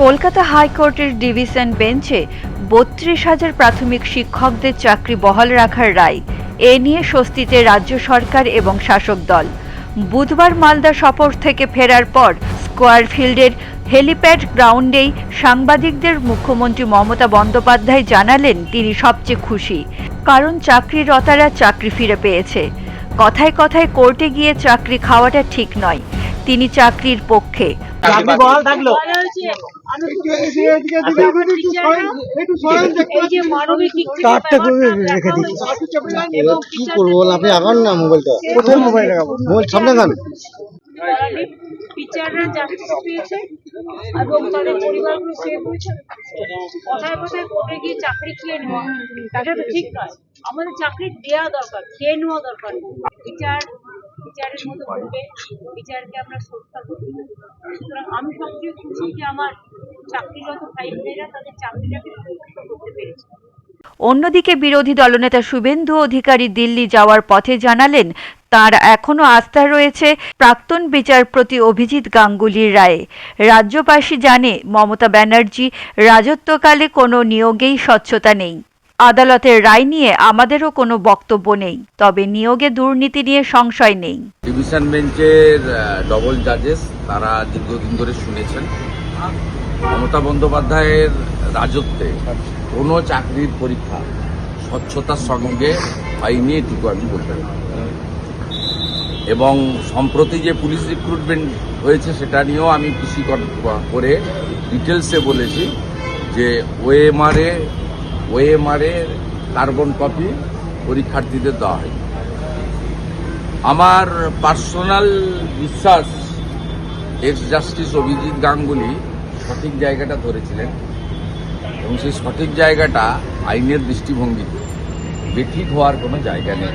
কলকাতা হাইকোর্টের ডিভিশন বেঞ্চে বত্রিশ হাজার প্রাথমিক শিক্ষকদের চাকরি বহাল রাখার রায়। এ নিয়ে স্বস্তিতে রাজ্য সরকার এবং শাসক দল। বুধবার মালদা সফর থেকে ফেরার পর স্কোয়ার ফিল্ডের হেলিপ্যাড গ্রাউন্ডেই সাংবাদিকদের মুখ্যমন্ত্রী মমতা বন্দ্যোপাধ্যায় জানালেন, তিনি সবচেয়ে খুশি। কারণ চাকরিরতারা চাকরি ফিরে পেয়েছে। কথায় কথায় কোর্টে গিয়ে চাকরি খাওয়াটা ঠিক নয়। তিনি চাকরির পক্ষে। এবার কি করব আপনি আগান না মোবাইলটা। কোথায় মোবাইল লাগাবো মোবাইল সামনে গান টিচাররা চাকরি পেয়েছে এবং তাদের পরিবারগুলো সেভ হয়েছে। কথায় কথায় কোর্টে গিয়ে চাকরি খেয়ে নেওয়া। এটা তো ঠিক নয়। আমাদের চাকরি দেওয়া দরকার খেয়ে নেওয়া দরকার। টিচার টিচারের মতো করবে টিচারকে আমরা শ্রদ্ধা করি। সুতরাং আমি সবচেয়ে খুশি যে আমার চাকরিরত ভাই বোনেরা তাদের চাকরিটাকে সুরক্ষিত করতে পেরেছে। অন্যদিকে বিরোধী দলনেতা শুভেন্দু অধিকারী দিল্লি যাওয়ার পথে জানালেন, তার এখনও আস্থা রয়েছে প্রাক্তন বিচারপতি অভিজিৎ গাঙ্গুলির রায়ে। রাজ্যবাসী জানে মমতা ব্যানার্জি রাজত্বকালে কোনো নিয়োগেই স্বচ্ছতা নেই। আদালতের রায় নিয়ে আমাদেরও কোনো বক্তব্য নেই, তবে নিয়োগে দুর্নীতি নিয়ে সংশয় নেই। ডিভিশন বেঞ্চের ডবল জাজেস তারা দীর্ঘদিন ধরে শুনেছেন। মমতা বন্দ্যোপাধ্যায়ের রাজত্বে কোনো চাকরির পরীক্ষা স্বচ্ছতার সঙ্গে হয়নি, এটুকু আমি বলতে এবং সম্প্রতি যে পুলিশ রিক্রুটমেন্ট হয়েছে, সেটা নিয়েও আমি খুশি করে ডিটেলসে বলেছি যে ওএমআরএ ওএমআরএ কার্বন কপি পরীক্ষার্থীদের দেওয়া হয়। আমার পার্সোনাল বিশ্বাস এক্স জাস্টিস অভিজিৎ গাঙ্গুলি সঠিক জায়গাটা ধরেছিলেন এবং সেই সঠিক জায়গাটা আইনের দৃষ্টিভঙ্গিতে বেঠিক হওয়ার কোনো জায়গা নেই।